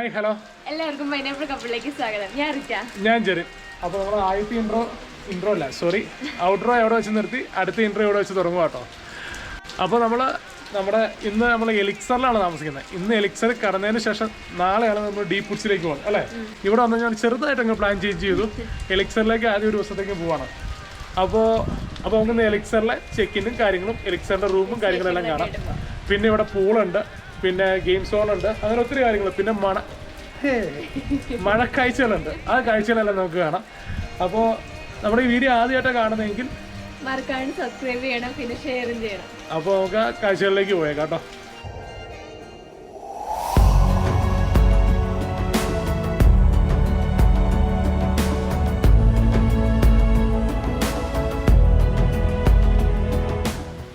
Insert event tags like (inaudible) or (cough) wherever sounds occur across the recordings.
Hi hello. എല്ലാവർക്കും pineapple കപ്പിളിലേക്ക് സ്വാഗതം. ഞാൻ റിറ്റ. ഞാൻ ജെറിൻ അപ്പോൾ നമ്മൾ ആദ്യത്തെ ഇൻട്രോ ഇൻട്രോ അല്ല സോറി ഔട്ട്രോ എവിടെ വെച്ച് നിർത്തി അടുത്ത ഇൻട്രോ എവിടെ വെച്ച് തുടങ്ങും കേട്ടോ അപ്പോൾ നമ്മൾ നമ്മുടെ ഇന്ന് നമ്മൾ എലിക്സറിലാണ് താമസിക്കുന്നത്. ഇന്ന് എലിക്സർ കടന്നതിന് ശേഷം നാളെയാണ് നമ്മൾ ഡീപ് ഫുഡ്സിലേക്ക് പോകുന്നത് അല്ലേ? ഇവിടെ വന്ന് ഞാൻ ചെറുതായിട്ട് അങ്ങ് പ്ലാൻ ചേഞ്ച് ചെയ്തു. എലിക്സറിലേക്ക് ആദ്യം ഒരു ദിവസത്തേക്ക് പോവാണ്. അപ്പോൾ അപ്പോൾ നമുക്ക് ഇന്ന് എലിക്സറിലെ ചെക്കിനും കാര്യങ്ങളും എലിക്സറിന്റെ റൂമും കാര്യങ്ങളും എല്ലാം കാണാം. പിന്നെ ഇവിടെ പൂളുണ്ട് പിന്നെ ഗെയിം സോൺ ഉണ്ട്. അങ്ങനെ ഒത്തിരി കാര്യങ്ങൾ പിന്നെ മണ ഹേ, മഴക്കാഴ്ചകളുണ്ട്. ആ കാഴ്ചകളെല്ലാം നമുക്ക് കാണാം. അപ്പോൾ നമ്മുടെ ഈ വീഡിയോ ആദ്യമായിട്ടാണ് കാണുന്നതെങ്കിൽ മറക്കാണ്ട് സബ്സ്ക്രൈബ് ചെയ്യണം പിന്നെ ഷെയറും ചെയ്യണം. അപ്പോൾ നമുക്ക് ആ കാഴ്ചകളിലേക്ക് പോയേക്കാം കേട്ടോ.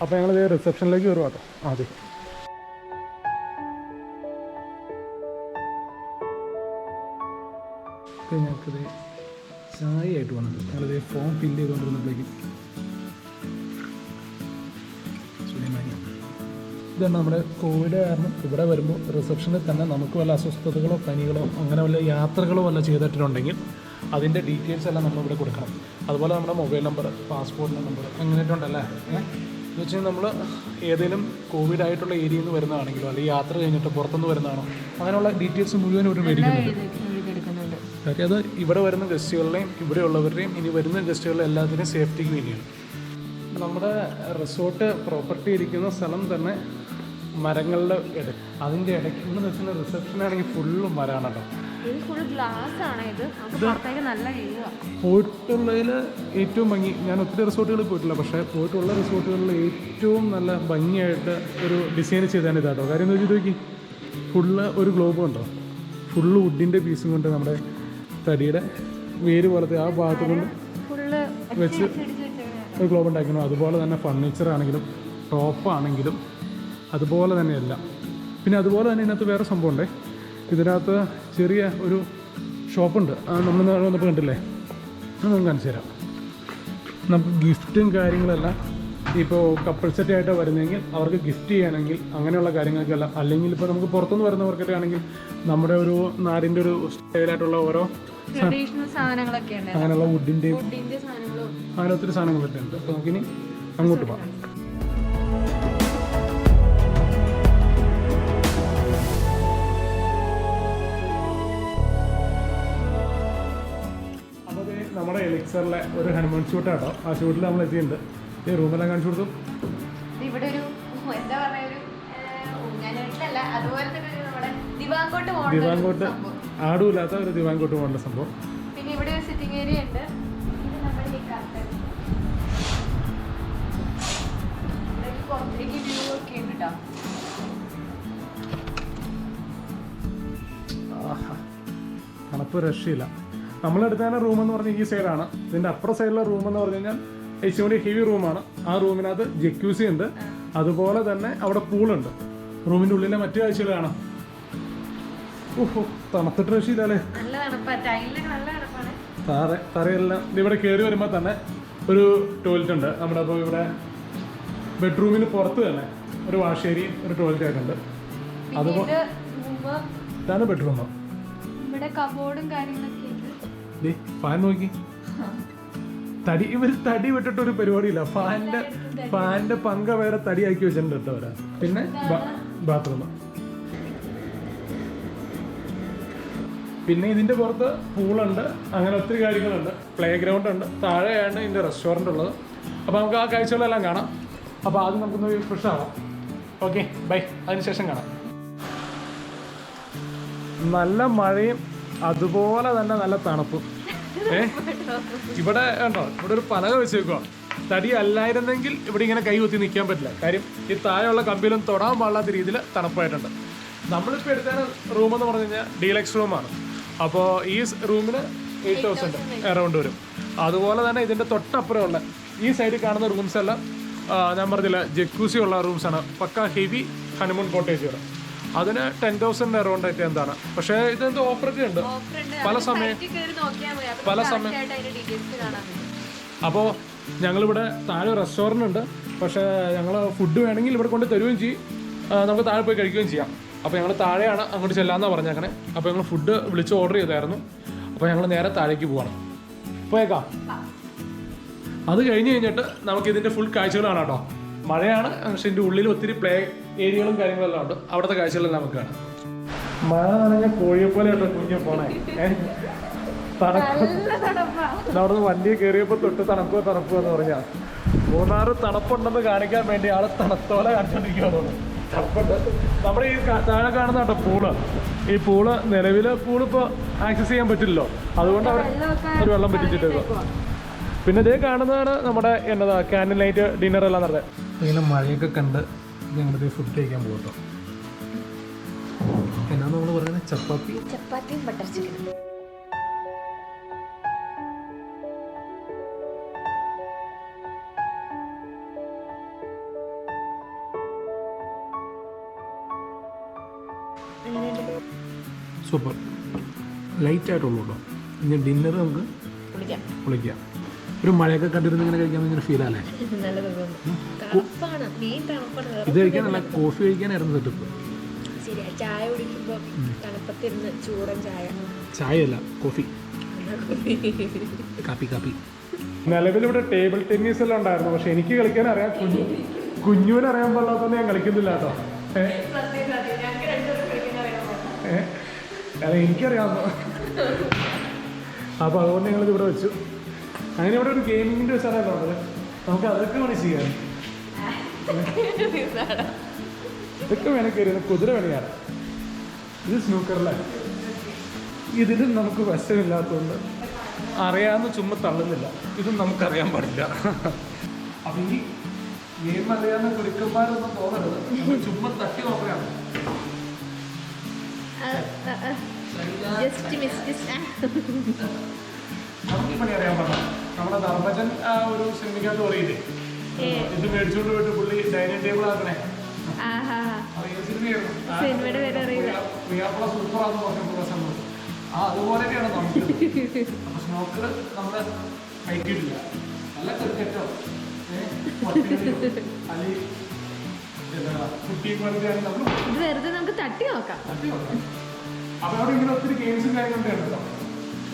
അപ്പോൾ ഞങ്ങൾ റിസപ്ഷനിലേക്ക് വരുവാട്ടോ അതെ ആദ്യം. ഇപ്പം ഞങ്ങൾക്കിത് ചായ ആയിട്ട് വന്നത് ഞങ്ങളിത് ഫോം ഫില്ല് ചെയ്തുകൊണ്ടിരുന്നപ്പോഴേക്കും ഇതാണ് നമ്മുടെ കോവിഡ് കാരണം ഇവിടെ വരുമ്പോൾ റിസപ്ഷനിൽ തന്നെ നമുക്ക് വല്ല അസ്വസ്ഥതകളോ പനികളോ അങ്ങനെ വല്ല യാത്രകളോ വല്ല ചെയ്തിട്ടുണ്ടെങ്കിൽ അതിന്റെ ഡീറ്റെയിൽസ് എല്ലാം നമ്മൾ ഇവിടെ കൊടുക്കണം. അതുപോലെ നമ്മുടെ മൊബൈൽ നമ്പർ പാസ്പോർട്ടിന്റെ നമ്പർ അങ്ങനെയിട്ടുണ്ടല്ലേ എന്ന് വെച്ചാൽ നമ്മൾ ഏതെങ്കിലും കോവിഡ് ആയിട്ടുള്ള ഏരിയയിൽ നിന്ന് വരുന്നതാണെങ്കിലോ അല്ലെങ്കിൽ യാത്ര കഴിഞ്ഞിട്ട് പുറത്തുനിന്ന് വരുന്നതാണോ അങ്ങനെയുള്ള ഡീറ്റെയിൽസ് മുഴുവൻ ഒരു മേടിക്കുന്നുണ്ട്. കാര്യം. അത് ഇവിടെ വരുന്ന ഗസ്റ്റുകളുടെയും ഇവിടെയുള്ളവരുടെയും ഇനി വരുന്ന ഗസ്റ്റുകളുടെ എല്ലാത്തിനും സേഫ്റ്റിക്ക് വേണ്ടിയാണ്. നമ്മുടെ റിസോർട്ട് പ്രോപ്പർട്ടി ഇരിക്കുന്ന സ്ഥലം തന്നെ മരങ്ങളുടെ ഇട അതിന്റെ ഇടയ്ക്ക് എന്ന് വെച്ചാൽ റിസപ്ഷൻ ആണെങ്കിൽ ഫുള്ളും മരമാണ് കേട്ടോ. പോയിട്ടുള്ളതിൽ ഏറ്റവും ഭംഗി ഞാൻ ഒത്തിരി റിസോർട്ടുകളിൽ പോയിട്ടില്ല പക്ഷേ പോയിട്ടുള്ള റിസോർട്ടുകളിൽ ഏറ്റവും നല്ല ഭംഗിയായിട്ട് ഒരു ഡിസൈൻ ചെയ്താണ് ഇതാട്ടോ. കാര്യം എന്ന് വെച്ചാൽ നോക്കി ഫുള്ള് ഒരു ഗ്ലോബ് ഉണ്ടോ? ഫുള്ള് വുഡിന്റെ പീസും കൊണ്ട് നമ്മുടെ തടിയുടെ വേര് പോലത്തെ ആ ഭാഗത്ത് കൊണ്ട് വെച്ച് ഒരു ഗ്ലോബ് ഉണ്ടാക്കണം അതുപോലെ തന്നെ ഫർണിച്ചർ ആണെങ്കിലും ടോപ്പാണെങ്കിലും അതുപോലെ തന്നെയല്ല പിന്നെ അതുപോലെ തന്നെ ഇതിനകത്ത് വേറെ സംഭവമുണ്ടേ. ഇതിനകത്ത് ചെറിയ ഒരു ഷോപ്പുണ്ട് നമ്മൾ വന്നപ്പോൾ കണ്ടില്ലേ അത് നമുക്ക് കാണിച്ചു തരാം നമുക്ക് ഗിഫ്റ്റും കാര്യങ്ങളെല്ലാം ഇപ്പോൾ കപ്പിൾ സെറ്റ് ആയിട്ട് വരുന്നെങ്കിൽ അവർക്ക് ഗിഫ്റ്റ് ചെയ്യണമെങ്കിൽ അങ്ങനെയുള്ള കാര്യങ്ങൾക്കല്ല. അല്ലെങ്കിൽ ഇപ്പോൾ നമുക്ക് പുറത്തുനിന്ന് വരുന്നവർക്കൊക്കെ ആണെങ്കിൽ നമ്മുടെ ഒരു നാടിന്റെ ഒരു സ്റ്റൈലായിട്ടുള്ള ഓരോ അങ്ങനെയുള്ള വുഡിന്റെയും സാധനങ്ങളും അങ്ങനെ ഒത്തിരി സാധനങ്ങളൊക്കെ ഉണ്ട്. അപ്പോൾ നമുക്കിനി അങ്ങോട്ട് പോകാം. നമ്മുടെ എലിക്സറിലെ ഒരു ഹനുമാൻ ഷൂട്ടാട്ടോ ആ ഷൂട്ടിൽ നമ്മൾ എത്തിയിട്ടുണ്ട് ഈ റൂമെല്ലാം കാണിച്ചു കൊടുത്തു. ഇവിടെ ഒരു എന്താ പറയാ ഒരു അതുപോലെ തന്നെ ഒരു നമ്മുടെ ദിവാങ്കോട്ട് ദിവാങ്കോട്ട് ആടുമില്ലാത്ത ഒരു ദിവാങ്കോട്ട് പോകേണ്ട സംഭവം. പിന്നെ ഇവിടെ ഒരു സിറ്റിംഗ് ഏരിയ ഉണ്ട്. ഇത് നമ്മുടെ ഈ കർട്ടൻ ഇവിടെ ഒരു പുറത്തേക്ക് വ്യൂ ഒക്കെ ഉണ്ട് കേട്ടോ ആഹാ. തണുപ്പ് രക്ഷയില്ല. നമ്മളെടുത്ത റൂം എന്ന് പറഞ്ഞാൽ ഈ സൈഡാണ് ഇതിന്റെ അപ്പുറ സൈഡിലെ റൂം എന്ന് പറഞ്ഞു കഴിഞ്ഞാൽ ഏറ്റവും ഹെവി റൂമാണ് ആ റൂമിനകത്ത് ജക്യൂസി ഉണ്ട്. അതുപോലെ തന്നെ അവിടെ പൂളുണ്ട് റൂമിന്റെ ഉള്ളിലെ മറ്റു കാഴ്ചകൾ കാണാം. ഓഹോ തണുത്തിട്ട് രക്ഷയില്ലല്ലേ? താറെ തറയെല്ലാം ഇവിടെ കയറി വരുമ്പോൾ തന്നെ ഒരു ടോയ്ലറ്റ് ഉണ്ട്. നമ്മുടെ അപ്പോൾ ഇവിടെ ബെഡ്റൂമിന് പുറത്ത് തന്നെ ഒരു വാഷേരിയും ഒരു ടോയ്ലറ്റ് ആയിട്ടുണ്ട് റൂമ്. ഇതാണ് ബെഡ്റൂം ഇവിടെ കബോർഡും കാര്യങ്ങളൊക്കെ ഫാൻ നോക്കി. തടി ഇവർ തടി വിട്ടിട്ട് ഒരു പരിപാടിയില്ല. ഫാനിന്റെ ഫാനിന്റെ പങ്ക വേറെ തടിയാക്കി വെച്ചിട്ടുണ്ട് അവരാ. പിന്നെ ബാത്റൂം. പിന്നെ ഇതിന്റെ പുറത്ത് പൂളുണ്ട്. അങ്ങനെ ഒത്തിരി കാര്യങ്ങളുണ്ട്. പ്ലേ ഗ്രൗണ്ട് ഉണ്ട്. താഴെയാണ് ഇതിന്റെ റെസ്റ്റോറന്റ് ഉള്ളത്. അപ്പോൾ നമുക്ക് ആ കാഴ്ചകളെല്ലാം കാണാം. അപ്പോൾ ആദ്യം നമുക്കൊന്ന് ഫ്രഷ് ആവാം. ഓക്കെ ബൈ അതിനുശേഷം കാണാം. നല്ല മഴയും അതുപോലെ തന്നെ നല്ല തണുപ്പും. ഏ? ഇവിടെ കണ്ടോ? ഇവിടെ ഒരു പലക വെച്ചേക്കുക തടി അല്ലായിരുന്നെങ്കിൽ ഇവിടെ ഇങ്ങനെ കൈ കുത്തി നിൽക്കാൻ പറ്റില്ല. കാര്യം ഈ താഴെയുള്ള കമ്പിയിലും തൊടാൻ പാടില്ലാത്ത രീതിയിൽ തണുപ്പായിട്ടുണ്ട്. നമ്മളിപ്പോൾ എടുത്ത റൂം എന്ന് പറഞ്ഞു കഴിഞ്ഞാൽ ഡീലക്സ് റൂമാണ് അപ്പോൾ ഈ റൂമിന് എയ്റ്റ് തൗസൻഡ് എറൗണ്ട് വരും. അതുപോലെ തന്നെ ഇതിന്റെ തൊട്ടപ്പുറമുള്ള ഈ സൈഡിൽ കാണുന്ന റൂംസ് എല്ലാം ഞാൻ പറഞ്ഞില്ല ജക്കൂസി ഉള്ള റൂംസാണ് പക്ക ഹെവി ഹനുമൂൺ കോട്ടേജുകൾ അതിന് ടെൻ തൗസൻഡ് അറൗണ്ട് ആയിട്ട് എന്താണ്? പക്ഷേ ഇതെന്തോ ഓഫറൊക്കെ ഉണ്ട്. പല സമയം പല സമയം- അപ്പോൾ ഞങ്ങളിവിടെ താഴെ റെസ്റ്റോറന്റ് ഉണ്ട്. പക്ഷേ ഞങ്ങൾ ഫുഡ് വേണമെങ്കിൽ ഇവിടെ കൊണ്ട് തരുകയും ചെയ്യും. നമുക്ക് താഴെ പോയി കഴിക്കുകയും ചെയ്യാം. അപ്പോൾ ഞങ്ങൾ താഴെയാണ് അങ്ങോട്ട് ചെല്ലാമെന്നാണ് പറഞ്ഞേക്കണേ. അപ്പോൾ ഞങ്ങൾ ഫുഡ് വിളിച്ച് ഓർഡർ ചെയ്തായിരുന്നു. അപ്പോൾ ഞങ്ങൾ നേരെ താഴേക്ക് പോവാണ്. പോയേക്കാം. അത് കഴിഞ്ഞ് കഴിഞ്ഞിട്ട് നമുക്ക് ഇതിന്റെ ഫുൾ കാഴ്ചകളാണ് കേട്ടോ. മഴയാണ് പക്ഷെ ഇതിന്റെ ഉള്ളിൽ ഒത്തിരി പ്ലേ ഏരിയകളും കാര്യങ്ങളെല്ലാം ഉണ്ട്. അവിടുത്തെ കാഴ്ചകളെല്ലാം നമുക്ക് കാണാം. മഴ നനഞ്ഞ കോഴിയെ പോലെ കേട്ടോ കുഞ്ഞു പോണേ. (laughs) തണുപ്പ്. അവിടുന്ന് വണ്ടി കയറിയപ്പോൾ തൊട്ട് തണുപ്പ് തണുപ്പ് എന്ന് പറഞ്ഞാൽ മൂന്നാറ് തണുപ്പുണ്ടെന്ന് കാണിക്കാൻ വേണ്ടി ആൾ തണുത്തോലെ കാണിച്ചോണ്ടിരിക്കുകയാണ് തണുപ്പുണ്ട് നമ്മുടെ ഈ താഴെ കാണുന്ന കേട്ടോ പൂൾ? ഈ പൂൾ നിലവിലെ പൂൾ ഇപ്പോൾ ആക്സസ് ചെയ്യാൻ പറ്റില്ലല്ലോ. അതുകൊണ്ട് അവിടെ ഒരു വെള്ളം പറ്റിച്ചിട്ട് പിന്നെ ഇതേ കാണുന്നതാണ് നമ്മുടെ എന്നതാ ക്യാൻഡിൽ നൈറ്റ് ഡിന്നർ എല്ലാം നടന്നത് ഇങ്ങനെ മഴയൊക്കെ കണ്ട് ഞങ്ങളിത് ഫുഡ് കഴിക്കാൻ പോകട്ടോ എന്നാ നമ്മൾ പറയുന്നത് ചപ്പാത്തി? ചപ്പാത്തിയും ബട്ടർ ചിക്കൻ സൂപ്പർ ലൈറ്റ് ആയിട്ടുള്ളൂ കേട്ടോ ഇനി ഡിന്നർ നമുക്ക് കുളിക്കാം. വിളിക്കാം ഒരു മഴയൊക്കെ കണ്ടിരുന്ന് ഇങ്ങനെ കഴിക്കാൻ ഭയങ്കര തണുപ്പാണ്. ഇത് കഴിക്കാൻ നല്ല കോഫി കഴിക്കാനായിരുന്നു സെറ്റപ്പ് ചായ കുടിക്കുമ്പോൾ തണുപ്പത്തിരുന്ന് ചൂടൻ ചായ. ചായയല്ല കോഫി കാപ്പി കാപ്പി. നിലവിലിവിടെ ടേബിൾ ടെന്നീസ് എല്ലാം ഉണ്ടായിരുന്നു. പക്ഷെ എനിക്ക് കളിക്കാൻ അറിയാം. കുഞ്ഞു കുഞ്ഞുവിന് അറിയാൻ പാടില്ലാത്തതുകൊണ്ട് ഞാൻ കളിക്കുന്നില്ല കേട്ടോ. ഏഹ് എനിക്കറിയാവുന്നു അപ്പോൾ അതുകൊണ്ട് ഞങ്ങളിത് ഇവിടെ വെച്ചു. അങ്ങനെ ഇവിടെ ഒരു ഗെയിമിങ്ങിന്റെ സ്ഥലമല്ല ഉള്ളത് നമുക്ക് അതൊക്കെ വേണം ചെയ്യാം. ഇതൊക്കെ വേണം കയറി കുതിര വേണിയാണ് ഇത് സ്നൂക്കറിലെ ഇതിലും നമുക്ക് വശമില്ലാത്തതുകൊണ്ട് അറിയാവുന്ന ചുമ്മാ തള്ളുന്നില്ല. ഇതും നമുക്കറിയാൻ പാടില്ല. അപ്പം ഈ ഗെയിം അറിയാവുന്ന കുരുക്കന്മാരൊന്നും തോന്നരുത് ചുമ്മാ തട്ടി നോക്കുകയാണ്. ജസ്റ്റ് മിസ് ജസ്റ്റ് നമുക്ക് പണി അറിയാൻ പാടില്ല. നമ്മുടെ ധർമ്മജൻ ആ ഒരു സിനിമയ്ക്കകത്ത് പറയില്ലേ ഇത് മേടിച്ചോണ്ട് പോയിട്ട് പുള്ളി ഡൈനിങ് ടേബിൾ ആക്കണേ. സിനിമയുടെ പേര് അറിയില്ല. സൂപ്പർ പ്രിയാപ്പുള്ള സൂപ്പറാന്ന് സംഭവം ആ അതുപോലെയൊക്കെയാണ് നമുക്ക് അപ്പൊ സ്നോക്കർ നമ്മുടെ കഴിക്കിട്ടില്ല നല്ല ക്രിക്കറ്റോ ഇത് വെറുതെ നമുക്ക് തട്ടി നോക്കാം. അപ്പൊ അവിടെ ഇങ്ങനെ ഒത്തിരി ഗെയിംസും കാര്യങ്ങളൊക്കെ ഉണ്ട്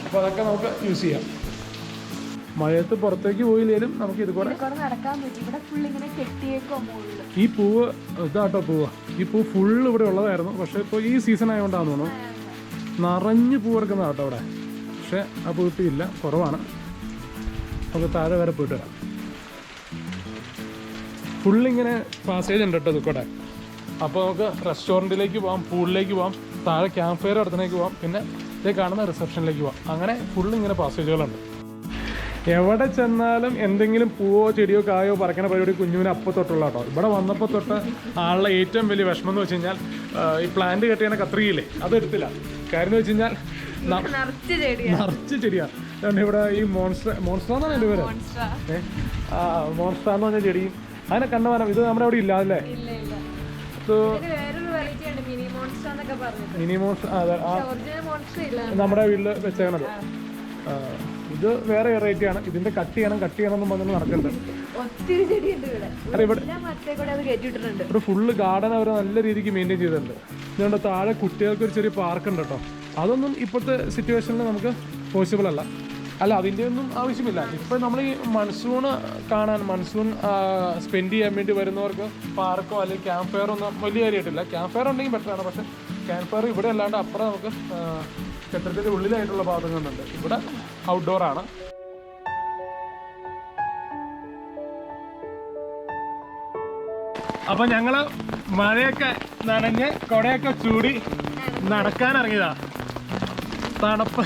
അപ്പൊ അതൊക്കെ നമുക്ക് യൂസ് ചെയ്യാം. മഴയത്ത് പുറത്തേക്ക് പോയില്ലേലും നമുക്ക് ഇതുപോലെ ഈ പൂവ് ഇതാട്ടോ പൂവ്. ഈ പൂ ഫുള്ള് ഇവിടെ ഉള്ളതായിരുന്നു. പക്ഷെ ഇപ്പോൾ ഈ സീസൺ ആയതുകൊണ്ടാന്ന് തോന്നുന്നു. നിറഞ്ഞു പൂ ഇറക്കുന്ന കേട്ടോ അവിടെ പക്ഷെ ആ പൂ ഇപ്പം ഇല്ല കുറവാണ്. നമുക്ക് താഴെ വരെ പോയിട്ട് വരാം. ഫുള്ളിങ്ങനെ പാസേജ് ഉണ്ട് കേട്ടോ ഇതുകൂടെ. അപ്പോൾ നമുക്ക് റെസ്റ്റോറന്റിലേക്ക് പോവാം പൂളിലേക്ക് പോവാം താഴെ ക്യാമ്പ് ഫയർ അടുത്തേക്ക് പോവാം. പിന്നെ ഇതേ കാണുന്ന റിസപ്ഷനിലേക്ക് പോവാം. അങ്ങനെ ഫുള്ളിങ്ങനെ പാസേജുകളുണ്ട് എവിടെ ചെന്നാലും എന്തെങ്കിലും പൂവോ ചെടിയോ കായോ പറക്കണ പരിപാടി കുഞ്ഞുവിന് അപ്പോൾ തൊട്ടുള്ള കേട്ടോ. ഇവിടെ വന്നപ്പോൾ തൊട്ട് ആളുടെ ഏറ്റവും വലിയ വിഷമം എന്ന് വെച്ച് കഴിഞ്ഞാൽ ഈ പ്ലാന്റ് കെട്ടിയാണ് കത്രികയില്ലേ അത് എടുത്തില്ല. കാര്യം എന്ന് വെച്ച് കഴിഞ്ഞാൽ നിറച്ച് ചെടി നിറച്ച് ചെടിയാണ് അതുകൊണ്ട് ഇവിടെ ഈ മോൺസ്റ്റർ മോൺസ്റ്റർ എന്നാണ് എന്റെ പേര് മോൺസ്റ്റർ എന്ന് പറഞ്ഞ ചെടിയും അതിനെ കണ്ടമാനം ഇത് നമ്മുടെ അവിടെ ഇല്ല അല്ലേ? മിനി മോൺസ്റ്റർ നമ്മുടെ വീട്ടിൽ വെച്ചേക്കണത്. ഇത് വേറെ വെറൈറ്റി ആണ്. ഇതിന്റെ കട്ട് ചെയ്യണം കട്ട് ചെയ്യണം എന്ന് പറഞ്ഞു നടക്കുന്നുണ്ട് ഒത്തിരി ചെടിയുണ്ട് ഇവിടെ. ഫുള്ള് ഗാർഡൻ അവർ നല്ല രീതിക്ക് മെയിന്റെയിൻ ചെയ്തിട്ടുണ്ട്. ഇതുകൊണ്ട് താഴെ കുട്ടികൾക്ക് ഒരു ചെറിയ പാർക്ക് ഉണ്ട് കേട്ടോ. അതൊന്നും ഇപ്പോഴത്തെ സിറ്റുവേഷനിൽ നമുക്ക് പോസിബിൾ അല്ല. അല്ല അതിന്റെ ഒന്നും ആവശ്യമില്ല. ഇപ്പം നമ്മൾ ഈ മൺസൂൺ കാണാൻ മൺസൂൺ സ്പെൻഡ് ചെയ്യാൻ വേണ്ടി വരുന്നവർക്ക് പാർക്കോ അല്ലെങ്കിൽ ക്യാമ്പ് ഫെയറോ ഒന്നും വലിയ കാര്യമായിട്ടില്ല. ക്യാമ്പ് ഫെയർ ഉണ്ടെങ്കിൽ ബെറ്ററാണ് പക്ഷേ ക്യാമ്പ് ഫയർ ഇവിടെ അല്ലാണ്ട് അപ്പുറം നമുക്ക് ക്ഷേത്രത്തിന്റെ ഉള്ളിലായിട്ടുള്ള ഭാഗങ്ങളുണ്ട്. ഇവിടെ ഔട്ട്ഡോർ ആണ്. അപ്പൊ ഞങ്ങൾ മഴയൊക്കെ നനഞ്ഞ് കൊടയൊക്കെ ചൂടി നടക്കാൻ ഇറങ്ങിയതാ. തണുപ്പ്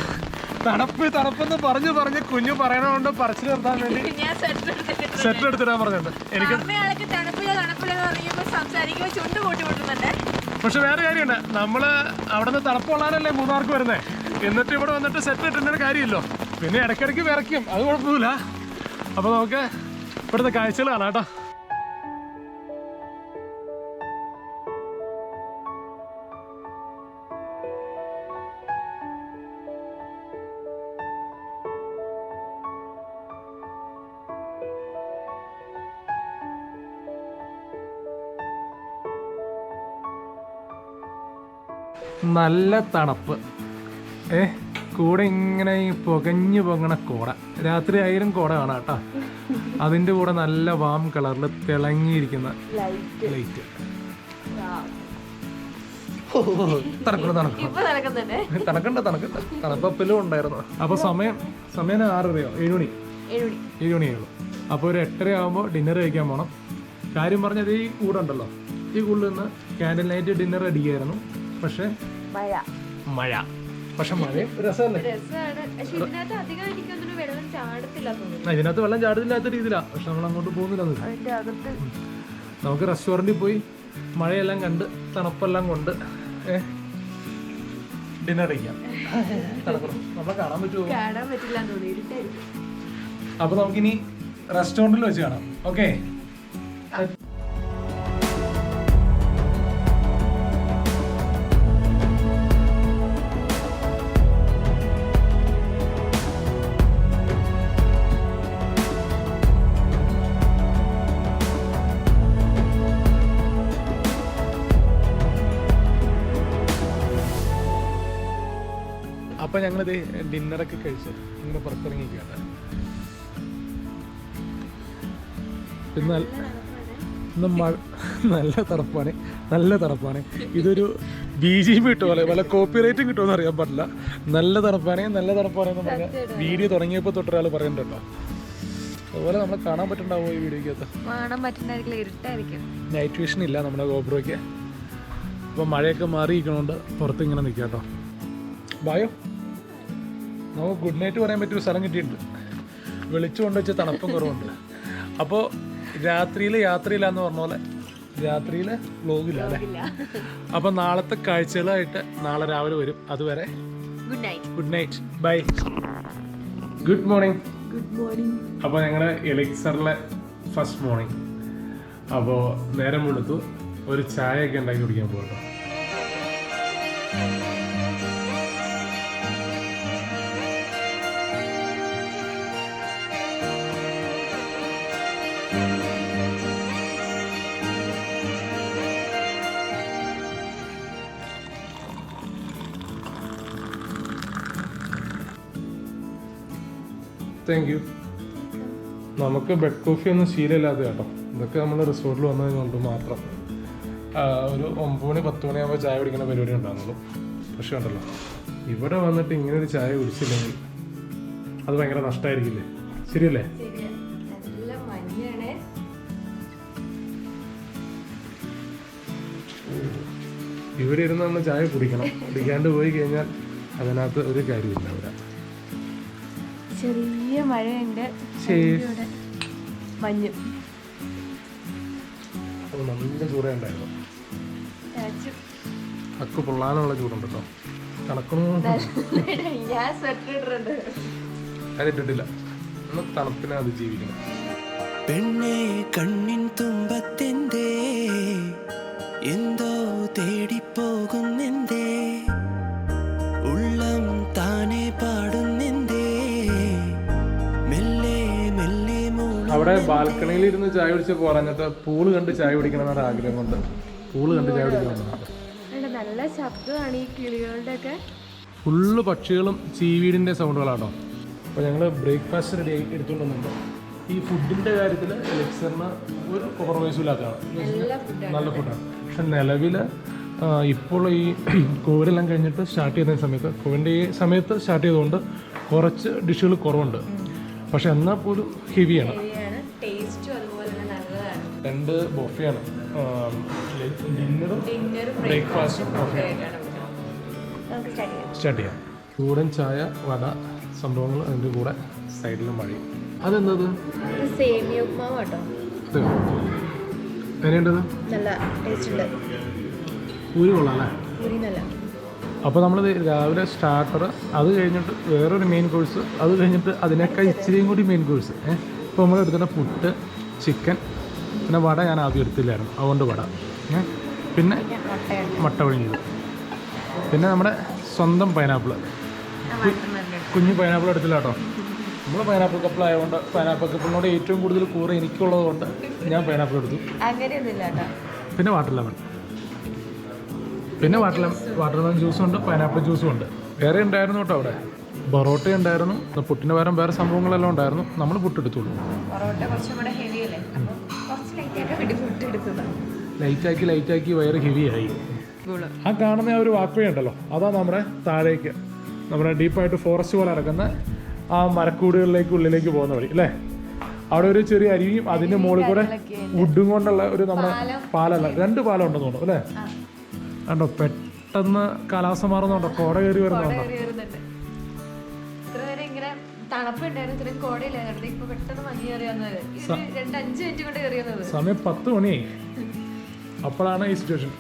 തണുപ്പ് തണുപ്പെന്ന് പറഞ്ഞു പറഞ്ഞ് കുഞ്ഞു പറയണോണ്ട് പറിച്ചു നിർത്താൻ വേണ്ടി ഞാൻ സെറ്റ് എടുത്തിട്ട് സെറ്റ് എടുത്തിടാൻ പറഞ്ഞിട്ടുണ്ട്. എനിക്ക് പക്ഷെ വേറെ കാര്യമുണ്ട്. നമ്മൾ അവിടെ നിന്ന് തണുപ്പുള്ളവരല്ലേ മൂന്നാർക്ക് വരുന്നേ? എന്നിട്ട് ഇവിടെ വന്നിട്ട് സെറ്റ് ഇട്ടിട്ട് കാര്യമില്ലോ. പിന്നെ ഇടയ്ക്കിടയ്ക്ക് വിറയ്ക്കും. അത് കുഴപ്പമില്ല അപ്പൊ നമുക്ക് ഇവിടുത്തെ കാഴ്ചകൾ കാണാം കേട്ടോ. നല്ല തണുപ്പ്. ഏ കൂടെ ഇങ്ങനെ ഈ പുകഞ്ഞു പൊങ്ങണ കോട. രാത്രി ആയിരം കോട കാണാം കേട്ടോ. അതിന്റെ കൂടെ നല്ല വാം കളറിൽ തിളങ്ങിയിരിക്കുന്ന ലൈറ്റ് അപ്പൊ തണക്കണം തണക്കണം. ഇപ്പൊ നടക്കുന്നുണ്ട് തണക്കണ്ട തണക്കണ്ട. തണുപ്പപ്പിലും ഉണ്ടായിരുന്നു. അപ്പോൾ സമയം സമയം ആറരയോ? ഏഴുമണി. മണി ഏഴ് മണി ഏഴ് മണിയുള്ളൂ അപ്പോൾ ഒരു എട്ടര ആകുമ്പോൾ ഡിന്നർ കഴിക്കാൻ പോകണം കാര്യം പറഞ്ഞത് ഈ കൂടുണ്ടല്ലോ ഈ കൂടുതൽ നിന്ന് ക്യാൻഡിൽ നൈറ്റ് ഡിന്നർ അടിക്കായിരുന്നു പക്ഷേ മഴ. മഴ. പക്ഷെ മഴ രസമല്ലേ? ഇതിനകത്ത് വെള്ളം ചാടില്ലാത്ത രീതിയിലാണ് പക്ഷെ നമ്മൾ അങ്ങോട്ട് പോകുന്നില്ല അതിന്റെ അകത്ത്. നമുക്ക് റെസ്റ്റോറന്റിൽ പോയി മഴയെല്ലാം കണ്ട് തണുപ്പെല്ലാം കൊണ്ട് ഡിന്നർ കഴിക്കാം. തണുക്കണം നമ്മളെ കാണാൻ പറ്റുമോ കാണാൻ പറ്റില്ല അപ്പൊ നമുക്കിനി റെസ്റ്റോറന്റിൽ വെച്ച് കാണാം. ഓക്കെ ഞങ്ങളിത് ഡിന്നറൊക്കെ കഴിച്ച് ഇങ്ങനെ പുറത്തിറങ്ങിയിരിക്കുകയാണ്. എന്നാൽ ഇന്ന് മഴ നല്ല തണുപ്പാണ്. നല്ല തണുപ്പാണ്. ഇതൊരു ബി ജി പി കിട്ടുമോ? അല്ലെ വല്ല കോപ്പി റേറ്റും കിട്ടുമെന്ന് അറിയാൻ പാടില്ല. നല്ല തണുപ്പാണ്. നല്ല തണുപ്പാണ് എന്ന് പറഞ്ഞാൽ വീഡിയോ തുടങ്ങിയപ്പോൾ തൊട്ടൊരാൾ പറയുന്നുണ്ടല്ലോ. അതുപോലെ നമ്മൾ കാണാൻ പറ്റണ്ടാവോ ഈ വീഡിയോക്കകത്ത് നൈറ്റ് വിഷൻ ഇല്ല നമ്മുടെ ഗോപ്രോയ്ക്ക്. അപ്പോൾ മഴയൊക്കെ മാറിയിരിക്കണോണ്ട് പുറത്ത് ഇങ്ങനെ നിൽക്കാം കേട്ടോ. ബായോ നമുക്ക് ഗുഡ് നൈറ്റ് പറയാൻ പറ്റിയ ഒരു സ്ഥലം കിട്ടിയിട്ടുണ്ട്. വെളിച്ചം കൊണ്ട് വെച്ച് തണുപ്പും കുറവുണ്ട്. അപ്പോൾ രാത്രിയിൽ യാത്രയില്ലാന്ന് പറഞ്ഞ പോലെ രാത്രിയിൽ വ്ലോഗില്ല അല്ലേ? അപ്പോൾ നാളത്തെ കാഴ്ചകളായിട്ട് നാളെ രാവിലെ വരും. അതുവരെ good night good night bye good morning good morning അപ്പോൾ ഞങ്ങളുടെ എലിക്സറിലെ ഫസ്റ്റ് മോർണിംഗ് അപ്പോൾ നേരം വെളുത്തു. ഒരു ചായയൊക്കെ ഉണ്ടാക്കി കുടിക്കാൻ പോകട്ടോ. താങ്ക് യു നമുക്ക് ബെഡ് കോഫി ഒന്നും ശീലമില്ലാതെ കേട്ടോ. ഇതൊക്കെ നമ്മൾ റിസോർട്ടിൽ വന്നത് കൊണ്ട് മാത്രം. ഒരു ഒമ്പത് മണി പത്ത് മണിയാകുമ്പോൾ ചായ കുടിക്കുന്ന പരിപാടി ഉണ്ടാകുന്നുള്ളൂ പക്ഷേ ഉണ്ടല്ലോ ഇവിടെ വന്നിട്ട് ഇങ്ങനെ ഒരു ചായ കുടിച്ചില്ലെങ്കിൽ അത് ഭയങ്കര നഷ്ടമായിരിക്കില്ലേ ശരിയല്ലേ? ഇവിടെ ഇരുന്ന് നമ്മൾ ചായ കുടിക്കണം. കുടിക്കാണ്ട് പോയി കഴിഞ്ഞാൽ അതിനകത്ത് ഒരു കാര്യമില്ല അവിടെ. ചെറിയ മഴയുണ്ട്. മഞ്ഞ്. നല്ല ചൂടുണ്ടായിരുന്നു. അക്ക് പൊള്ളാനുള്ള ചൂടുണ്ട് കേട്ടോ കണക്കണോ (laughs) ഞാൻ സ്വെറ്റർ ഇട്ടിട്ടുണ്ട്. അതിട്ടിട്ടില്ല തണുപ്പിനെ അതിജീവിക്കണം പെണ്ണെ കണ്ണിൻ തുമ്പത്തെന്തേ എന്തോ തേടിപ്പോകുന്നെന്തേ അവിടെ ബാൽക്കണിയിൽ ഇരുന്ന് ചായ കുടിച്ച് പറഞ്ഞിട്ട് പൂൾ കണ്ട് ചായ കുടിക്കണം എന്നൊരു ആഗ്രഹം കൊണ്ട് പൂൾ കണ്ട് ചായ കുടിക്കണം നല്ല ശബ്ദമാണ് ഈ കിളികളുടെ ഒക്കെ ഫുള്ള് പക്ഷികളും ചീവീടിന്റെ സൗണ്ടുകളാണോ അപ്പോൾ ഞങ്ങൾ ബ്രേക്ക്ഫാസ്റ്റ് റെഡി ആയി എടുത്തുകൊണ്ടുവന്നുണ്ട് ഈ ഫുഡിന്റെ കാര്യത്തിൽ എലക്സറിന് ഒരു കോംപ്രമൈസും ഇല്ലാത്തതാണ്. നല്ല ഫുഡാണ് നല്ല ഫുഡാണ് പക്ഷെ നിലവിൽ ഇപ്പോൾ ഈ (clears throat) കോവിഡെല്ലാം കഴിഞ്ഞിട്ട് സ്റ്റാർട്ട് ചെയ്യുന്ന സമയത്ത് കോവിഡിന്റെ ഈ സമയത്ത് സ്റ്റാർട്ട് ചെയ്തുകൊണ്ട് കുറച്ച് ഡിഷുകൾ കുറവുണ്ട്. പക്ഷെ എന്നാൽ പോലും ഹെവിയാണ് രണ്ട് ബൊഫയാണ്. ഡിന്നറും ബ്രേക്ക്ഫാസ്റ്റും ബൊഫയാണ് സ്റ്റാർട്ട് ചെയ്യാം. ചൂടൻ ചായ വട സംഭവങ്ങൾ അതിന്റെ കൂടെ സൈഡിലും മഴയും അതെന്തത്? ഇത് സേമിയ ഉപ്മാവ് കേട്ടോ എങ്ങനെയുണ്ടത്? നല്ല ടേസ്റ്റ് ഉണ്ട്. പൂരി കൊള്ളാം പൂരി നല്ല. അപ്പോൾ നമ്മൾ രാവിലെ സ്റ്റാർട്ടർ അത് കഴിഞ്ഞിട്ട് വേറൊരു മെയിൻ കോഴ്സ് അത് കഴിഞ്ഞിട്ട് അതിനേക്കാൾ ഇച്ചിരിയും കൂടി മെയിൻ കോഴ്സ് ഏഹ് ഇപ്പോൾ നമ്മൾ എടുത്തിട്ട് പുട്ട് ചിക്കൻ പിന്നെ വട ഞാൻ ആദ്യം എടുത്തില്ലായിരുന്നു. അതുകൊണ്ട് വട. പിന്നെ മുട്ട ഒഴിഞ്ഞത് പിന്നെ നമ്മുടെ സ്വന്തം പൈനാപ്പിൾ കുഞ്ഞു പൈനാപ്പിൾ എടുത്തില്ല കേട്ടോ. നമ്മൾ പൈനാപ്പിൾ കപ്പിൾ ആയതുകൊണ്ട് പൈനാപ്പിൾ കപ്പിളിനോട് ഏറ്റവും കൂടുതൽ കൂറ് എനിക്കുള്ളത് കൊണ്ട് ഞാൻ പൈനാപ്പിൾ എടുത്തു. പിന്നെ വാട്ടർ ലെമൺ പിന്നെ വാട്ടർ ലെമൺ വാട്ടർ ലെമൺ ജ്യൂസും ഉണ്ട് പൈനാപ്പിൾ ജ്യൂസും ഉണ്ട്. വേറെ ഉണ്ടായിരുന്നു കേട്ടോ അവിടെ. പൊറോട്ട ഉണ്ടായിരുന്നു. പുട്ടിന് പകരം വേറെ സംഭവങ്ങളെല്ലാം ഉണ്ടായിരുന്നു. നമ്മൾ പുട്ടെടുത്തുള്ളൂ. പൊറോട്ട കുറച്ചും കൂടെ ഹെവി അല്ലേ? വേണ്ടി ഫുഡ് എടുത്തതാണ് ലൈറ്റാക്കി ലൈറ്റാക്കി വയറ് ഹെവിയായി. ആ കാണുന്ന ആ ഒരു വാക്വേ ഉണ്ടല്ലോ. അതാ നമ്മുടെ താഴേക്ക്. നമ്മുടെ ഡീപ്പായിട്ട് ഫോറസ്റ്റ് പോലെ നടക്കുന്ന ആ മരക്കൂടുകളിലേക്ക് ഉള്ളിലേക്ക് പോകുന്ന വഴി അല്ലേ? അവിടെ ഒരു ചെറിയ അരിയും അതിന്റെ മുകളിൽ കൂടെ വുഡും കൊണ്ടുള്ള ഒരു നമ്മുടെ പാലല്ല രണ്ട് പാലം ഉണ്ടെന്ന് തോന്നുന്നു അല്ലേ? കണ്ടോ പെട്ടെന്ന് കാലാവസ്ഥ മാറുന്നുണ്ടോ കോട കയറി വരുന്നുണ്ടോ. തണുപ്പുണ്ടായിരുന്നു ഇത്രയും കോടയില്ലായിരുന്നു ഇപ്പൊ പെട്ടെന്ന് മഞ്ഞ് കയറി വന്നത് രണ്ട് അഞ്ച് മിനിറ്റ് കൊണ്ട് കയറി വന്നത് സമയം പത്ത് മണിയായി അപ്പോഴാണ് ഈ സിറ്റുവേഷൻ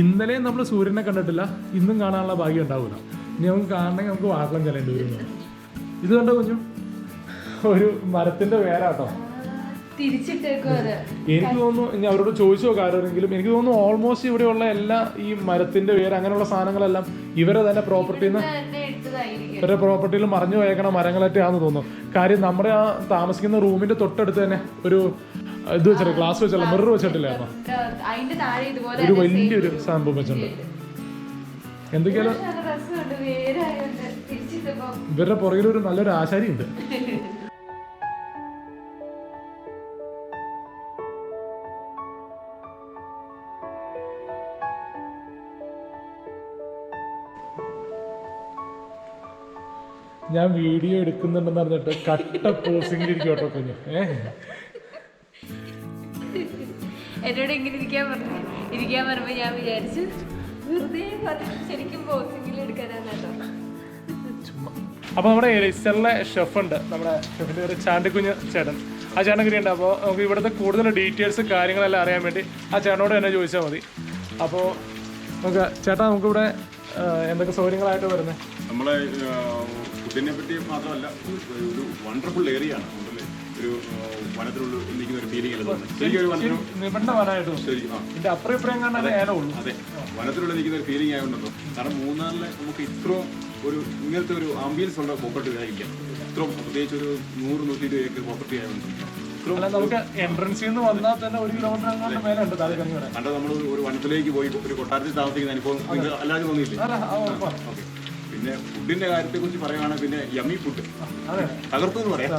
ഇന്നലെയും നമ്മൾ സൂര്യനെ കണ്ടിട്ടില്ല. ഇന്നും കാണാനുള്ള ഭാഗ്യം ഉണ്ടാവില്ല ഇനി നമുക്ക് കാണണമെങ്കിൽ നമുക്ക് വാട്ടളം ചെല്ലേണ്ടി വരുന്നു ഇത് കണ്ടോ കുഞ്ഞു? ഒരു മരത്തിന്റെ അത് എനിക്ക് തോന്നുന്നു ഇനി അവരോട് ചോദിച്ചു നോക്കാം ആരോടെങ്കിലും എനിക്ക് തോന്നുന്നു ഓൾമോസ്റ്റ് ഇവിടെയുള്ള എല്ലാ ഈ മരത്തിന്റെ വേര് അങ്ങനെയുള്ള സാധനങ്ങളെല്ലാം ഇവരെ തന്നെ പ്രോപ്പർട്ടിന്ന് ഇവരുടെ പ്രോപ്പർട്ടിയിൽ മറിഞ്ഞു പോയേക്കണ മരങ്ങളൊക്കെയാണെന്ന് തോന്നുന്നു. കാര്യം നമ്മുടെ ആ താമസിക്കുന്ന റൂമിന്റെ തൊട്ടടുത്ത് തന്നെ ഒരു ഇത് വെച്ചിട്ട് ഗ്ലാസ് വെച്ചല്ല മിറർ വെച്ചിട്ടില്ലായിരുന്നു ഒരു വലിയൊരു സംഭവം വെച്ചിട്ടുണ്ട്. എന്തൊക്കെയാലും തിരിച്ചിട്ടപ്പോ. ഇവരുടെ പുറകിൽ ഒരു നല്ലൊരു ആശാരി ഉണ്ട് (laughs) ഞാൻ വീഡിയോ എടുക്കുന്നുണ്ടെന്ന് പറഞ്ഞിട്ട് കട്ട പോസിംഗിൽ ഇരിക്കും കേട്ടോ കുഞ്ഞു. ഏഹ് എന്നോട് ഇങ്ങനെ ഇരിക്കാൻ പറഞ്ഞു. ഇരിക്കാൻ പറയുമ്പോ ഞാൻ വിചാരിച്ചു വെറുതെ ശരിക്കും പോസിംഗിൽ എടുക്കാനാണ് കേട്ടോ അപ്പോൾ നമ്മുടെ എലിസ്റ്ററിലെ ഷെഫ് ഉണ്ട്. നമ്മുടെ ഷെഫിന്റെ പേര് ചാണ്ടിക്കുഞ്ഞ് ചേട്ടൻ. ആ ചേട്ടൻ ഉണ്ട് അപ്പോൾ നമുക്ക് ഇവിടുത്തെ കൂടുതൽ ഡീറ്റെയിൽസ് കാര്യങ്ങളെല്ലാം അറിയാൻ വേണ്ടി ആ ചേട്ടനോട് തന്നെ ചോദിച്ചാൽ മതി. അപ്പോൾ നമുക്ക് ചേട്ടാ നമുക്കിവിടെ എന്തൊക്കെ സൗകര്യങ്ങളായിട്ട് വരുന്നത് നമ്മളെ ഫുഡിനെ പറ്റി മാത്രമല്ല ഒരു വണ്ടർഫുൾ ഏരിയ ആണ്? ഒരു വനത്തിലുള്ള നിൽക്കുന്ന ഒരു ഫീലിംഗ് കാണാൻ അതെ വനത്തിനുള്ളിൽ നിൽക്കുന്ന ഒരു ഫീലിംഗ് ആയതുകൊണ്ടല്ലോ കാരണം മൂന്നാറിലെ നമുക്ക് ഇത്ര ഒരു ഇങ്ങനത്തെ ഒരു ആംബിയൻസ് ഉള്ള പ്രോപ്പർട്ടി ആയിരിക്കാം ഇത്രയും പ്രത്യേകിച്ച് ഒരു നൂറ് നൂറ്റി ഇരുപത് ഏക്കർ പ്രോപ്പർട്ടി ആയതുകൊണ്ട് ഇത്രയും അല്ല നമുക്ക് എൻട്രൻസിൽ നിന്ന് വന്നാൽ തന്നെ ഒരു കിലോമീറ്റർ അങ്ങോട്ട് മേലെ ഉണ്ട് താലക്കങ്ങി വരെ കണ്ടത് നമ്മൾ ഒരു വനത്തിലേക്ക് പോയി ഒരു കൊട്ടാരത്തിൽ താമസിക്കുന്ന അനുഭവം അല്ലാതെ തോന്നിയില്ലേ. ഓക്കെ. പിന്നെ ഫുഡിന്റെ കാര്യത്തെ കുറിച്ച് പറയുകയാണെങ്കിൽ പിന്നെ യമി ഫുഡ് തകർത്തു എന്ന് പറയാം.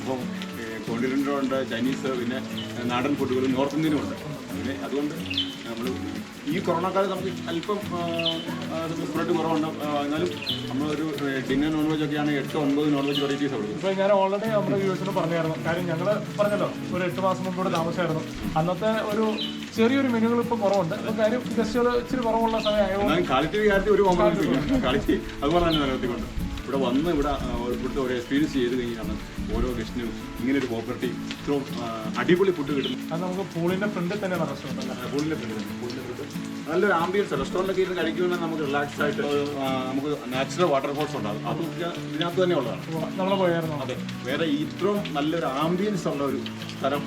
അപ്പം കോണ്ടിനെന്റൽ ഉണ്ട് ചൈനീസ് പിന്നെ നാടൻ ഫുഡുകൾ നോർത്ത് ഇന്ത്യനും ഉണ്ട്. പിന്നെ അതുകൊണ്ട് നമ്മൾ ഈ കൊറോണ കാലം നമുക്ക് അല്പം സ്പ്രെഡ് കുറവുണ്ട്. എന്നാലും നമ്മളൊരു ഡിന്നർ നോൺ വെജ് ഒക്കെയാണ് എട്ട് ഒൻപത് നോൺ വെജ് വെറൈറ്റീസ് കൊടുക്കും ഇപ്പോൾ ഞാൻ ഓൾറെഡി നമ്മുടെ വ്യൂസിന് പറഞ്ഞായിരുന്നു. കാര്യം ഞങ്ങൾ പറഞ്ഞല്ലോ ഒരു എട്ട് മാസം മുമ്പ് ഇവിടെ താമസമായിരുന്നു അന്നത്തെ ഒരു ചെറിയൊരു മെനുകൾ ഇപ്പോൾ കുറവുണ്ട്. അപ്പോൾ കാര്യം ജസ്റ്റ് ഒരു ഇച്ചിരി കുറവുള്ള സമയമായിരുന്നു ഞാൻ ക്വാളിറ്റി കാര്യത്തിൽ ഒരു കോംപ്രമൈസ് ക്വാളിറ്റി അതുപോലെ തന്നെ നിലനിർത്തിക്കൊണ്ട്. ഇവിടെ വന്ന് ഇവിടെ ഇവിടുത്തെ ഒരു എക്സ്പീരിയൻസ് ചെയ്ത് കഴിഞ്ഞാണ് ഓരോ ഗസ്റ്റിനും ഇങ്ങനെ ഒരു പ്രോപ്പർട്ടി ഇത്രയും അടിപൊളി ഫുഡ് കിട്ടും. അത് നമുക്ക് പൂളിന്റെ ഫ്രണ്ടിൽ തന്നെ റെസ്റ്റോറന്റ് അല്ലേ? പൂളിന്റെ ഫ്രണ്ട് നല്ലൊരു ആംബിയൻസ് റെസ്റ്റോറന്റൊക്കെ ഇരുന്ന് കഴിക്കുമ്പോൾ നമുക്ക് റിലാക്സ് ആയിട്ട് നമുക്ക് നാച്ചുറൽ വാട്ടർ ഫോൾസ് ഉണ്ടാകും അതൊക്കെ ഇതിനകത്ത് തന്നെ ഉള്ളതാണ്. നമ്മൾ പോയായിരുന്നു? അതെ. വേറെ ഇത്രയും നല്ലൊരു ആംബിയൻസ് ഉള്ള ഒരു സ്ഥലം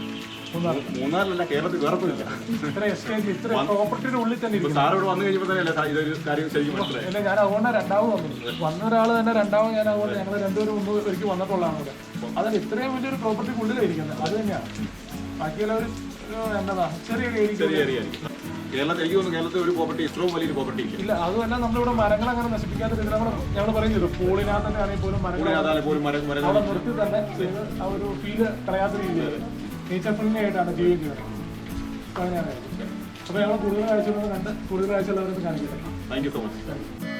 മൂന്നാറിലല്ല കേരളത്തിൽ വേറെ ഇല്ല ഇത്ര എസ്റ്റേറ്റ് ഇത്ര പ്രോപ്പർട്ടിയുടെ ഉള്ളിൽ തന്നെ ഇരിക്കും സാർ ഇവിടെ വന്നു കഴിഞ്ഞപ്പോൾ തന്നെ അല്ലേ ഇതൊരു കാര്യം ശരിക്കും മനസ്സിലായി? ഇല്ല ഞാൻ അതുകൊണ്ട് രണ്ടാമത് വന്നു വന്ന ഒരാൾ തന്നെ രണ്ടാമത് ഞാൻ അതുകൊണ്ട് ഞങ്ങൾ രണ്ടുപേരും മുമ്പ് ഒരിക്കൽ വന്നിട്ടുള്ളതാണ് ഇവിടെ. അതിൽ ഇത്രയും വലിയൊരു പ്രോപ്പർട്ടി ഉള്ളിലായിരിക്കുന്നത് അത് തന്നെയാണ് ബാക്കിയുള്ള ഒരു എന്നതാ? ചെറിയൊരു ചെറിയ ഏരിയ കേരളത്തിൽ എനിക്ക് തോന്നുന്നു കേരളത്തിൽ ഒരു പ്രോപ്പർട്ടി ഇത്രയും വലിയൊരു പ്രോപ്പർട്ടി ഇല്ല. ഇല്ല അതുമല്ല നമ്മളിവിടെ മരങ്ങൾ അങ്ങനെ നശിപ്പിക്കാത്ത രീതിയിൽ നമ്മൾ ഞങ്ങൾ പറയുന്നത് പൂളിനകത്ത് തന്നെ ആണെങ്കിൽ പോലും മരങ്ങൾ നിർത്തി തന്നെ ആ ഒരു ഫീൽ കളയാത്ത രീതിയിൽ നേച്ചർ ഫ്രണ്ട്ലി ആയിട്ടാണ് ജീവിക്കുന്നത്. അങ്ങനെയാണ് അപ്പോൾ ഞങ്ങൾ കൂടുതൽ കാഴ്ചകളൊക്കെ കണ്ട് കൂടുതൽ കാഴ്ചകളവരൊക്കെ കാണിക്കട്ടെ. താങ്ക് യു സോ മച്ച്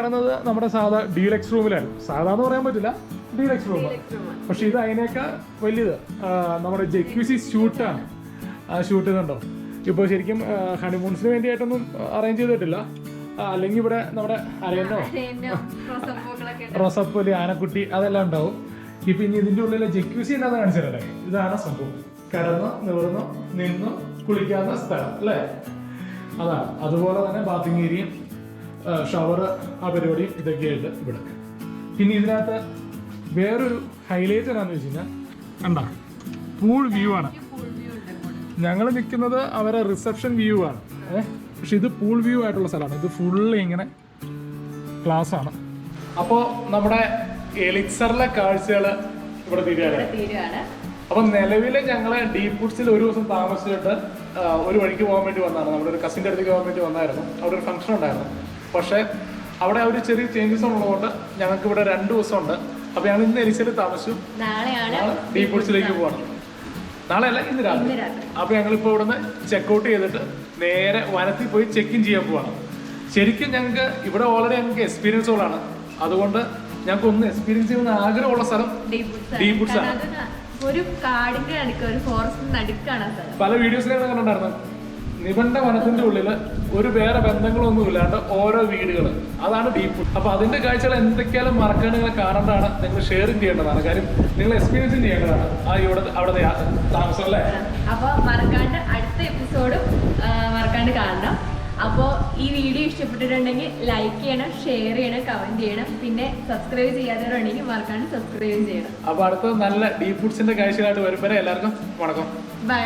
കിടന്നത് നമ്മുടെ സാധാ ഡീലക്സ് റൂമിലാണ്. സാധാ എന്ന് പറയാൻ പറ്റില്ല ഡീലക്സ് റൂം. പക്ഷെ ഇത് അതിനേക്കാൾ വലിയത് നമ്മുടെ ജെക്യൂസി ഷൂട്ടാണ് ആ ഷൂട്ട് കണ്ടോ? ഇപ്പോൾ ശരിക്കും ഹണിമൂൺസിന് വേണ്ടിയിട്ടൊന്നും അറേഞ്ച് ചെയ്തിട്ടില്ല. അല്ലെങ്കിൽ ഇവിടെ നമ്മുടെ അരയന്നോ? റോസപ്പൊലി ആനക്കുട്ടി അതെല്ലാം ഉണ്ടാവും. ഇപ്പൊ ഇനി ഇതിന്റെ ഉള്ളിലെ ജെക്യൂസി എന്നാന്ന് കാണിച്ചിട്ടല്ലേ ഇതാണ് സംഭവം. കിടന്നു നിവർന്നു നിന്നു കുളിക്കാവുന്ന സ്ഥലം അല്ലേ? അതാണ്. അതുപോലെ തന്നെ ബാത്തിങ് ഏരിയയും ഷവർ ആ പരിപാടിയും ഇതൊക്കെയായിട്ട് ഇവിടെ. പിന്നെ ഇതിനകത്ത് വേറൊരു ഹൈലൈറ്റ് എന്താണെന്ന് വെച്ച് കഴിഞ്ഞാൽ കണ്ട? പൂൾ വ്യൂ ആണ്. ഞങ്ങൾ നിൽക്കുന്നത് അവരെ റിസപ്ഷൻ വ്യൂ ആണ്. ഏഹ് പക്ഷെ ഇത് പൂൾ വ്യൂ ആയിട്ടുള്ള സ്ഥലമാണ്. ഇത് ഫുള്ള് ഇങ്ങനെ ക്ലാസ് ആണ്. അപ്പോൾ നമ്മുടെ എലിക്സറിലെ കാഴ്ചകൾ ഇവിടെ തീരുകയാണ്. അപ്പം നിലവിൽ ഞങ്ങൾ ഡീപ് ഫുഡ്സിൽ ഒരു ദിവസം താമസിച്ചിട്ട് ഒരു വഴിക്ക് പോകാൻ വേണ്ടി വന്നതാണ്. നമ്മുടെ ഒരു കസിന്റെ അടുത്തേക്ക് പോകാൻ വേണ്ടി വന്നായിരുന്നു. അവിടെ ഒരു ഫംഗ്ഷൻ ഉണ്ടായിരുന്നു. പക്ഷേ അവിടെ ഒരു ചെറിയ ചേഞ്ചസ് ഉള്ളതുകൊണ്ട് ഞങ്ങൾക്ക് ഇവിടെ രണ്ട് ദിവസം ഉണ്ട് അപ്പോൾ ഞങ്ങൾ ഇന്ന് എലിസയിൽ താമസിച്ചു. ഡീ പോവാണ് ഫുഡ്സിലേക്ക് പോകണം നാളെ അല്ല ഇന്ന് രാത്രി. അപ്പൊ ഞങ്ങൾ അപ്പോൾ ഞങ്ങളിപ്പോൾ ഇവിടുന്ന് ചെക്കൗട്ട് ചെയ്തിട്ട് നേരെ വനത്തിൽ പോയി ചെക്ക് ഇൻ ചെയ്യാൻ പോവാണ്. ശരിക്കും ഞങ്ങൾക്ക് ഇവിടെ ഓൾറെഡി ഞങ്ങൾക്ക് എക്സ്പീരിയൻസ് ഉള്ളതാണ്. അതുകൊണ്ട് ഞങ്ങൾക്ക് ഒന്ന് എക്സ്പീരിയൻസ് ചെയ്യുന്ന ആഗ്രഹമുള്ള സ്ഥലം ഡീ woods ആണ്. ഒരു കാടിന്റെ നടുക്ക് ഒരു ഫോറസ്റ്റിന്റെ നടുക്കാണ് പല വീഡിയോസിലും കണ്ടിട്ടുണ്ടായിരുന്നു നിബന്ധ മനസ്സിന്റെ ഉള്ളിൽ ഒരു വേറെ ബന്ധങ്ങളൊന്നും ഇല്ലാണ്ട് ഓരോ വീടുകൾ അതാണ് ഡീപ്പ് അപ്പൊ അതിന്റെ കാഴ്ചകൾ എന്തൊക്കെയാലും മറക്കാൻ നിങ്ങൾ കാണേണ്ടതാണ്. നിങ്ങൾ ഷെയർ ചെയ്യേണ്ടതാണ്. കാര്യം നിങ്ങൾ എക്സ്പീരിയൻസ് ചെയ്യേണ്ടതാണ്. ആ ഇവിടെ അവിടെ താമസം അല്ലേ? അപ്പൊ മറക്കാണ്ട് അടുത്ത എപ്പിസോഡും മറക്കാണ്ട് കാണണം. അപ്പോൾ ഈ വീഡിയോ ഇഷ്ടപ്പെട്ടിട്ടുണ്ടെങ്കിൽ ലൈക്ക് ചെയ്യണം ഷെയർ ചെയ്യണം കമന്റ് ചെയ്യണം. പിന്നെ സബ്സ്ക്രൈബ് ചെയ്യാത്തവരുണ്ടെങ്കിൽ മറക്കാണ്ട് സബ്സ്ക്രൈബ് ചെയ്യണം. അപ്പോൾ അടുത്ത നല്ല ഡീപ് ഫുഡ്സിന്റെ കാഴ്ചകളായിട്ട് വരും വരെ എല്ലാവർക്കും വണക്കം. ബൈ